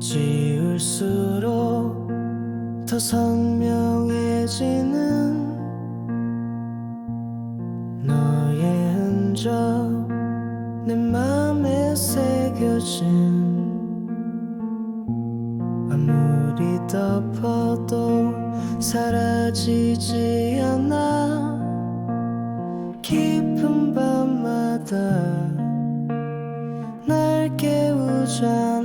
지울수록 더 선명해지는 너의 흔적 내 맘에 새겨진 아무리 덮어도 사라지지 않아. 깊은 밤마다 날 깨우잖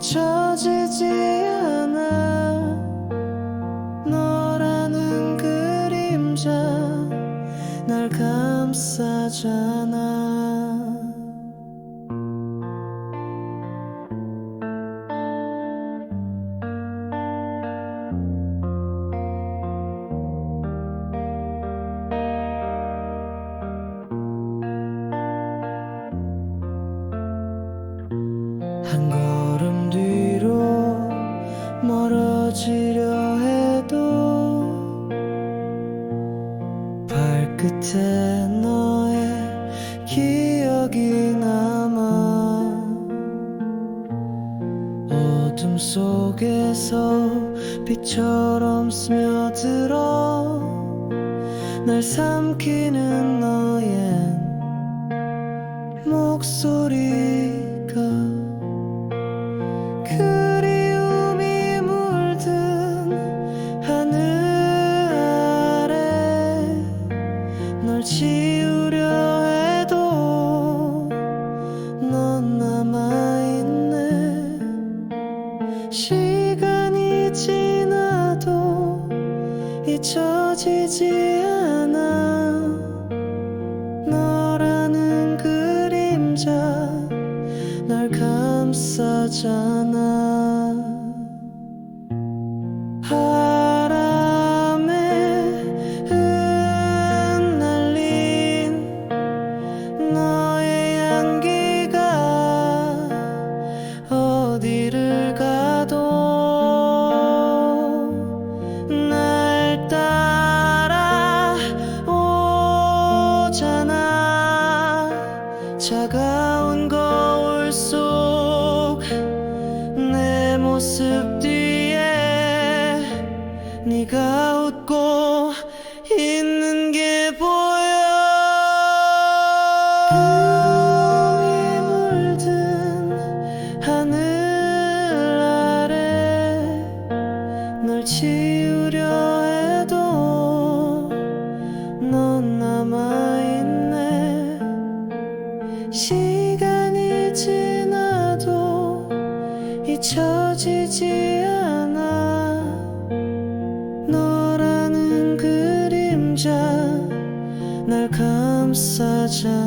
잊혀지지 않아. 너라는 그림자 날 감싸잖아. 한걸 끝에 너의 기억이 남아 어둠 속에서 빛처럼 스며들어 날 삼키는 너의 목소리 시간이 지나도 잊혀지지 않아. 너라는 그림자 날 감싸잖아 모습 뒤에 네가 웃고 있는 게 보여. 그리움이 물든 하늘 잊혀지지 않아. 너라는 그림자 날 감싸잖아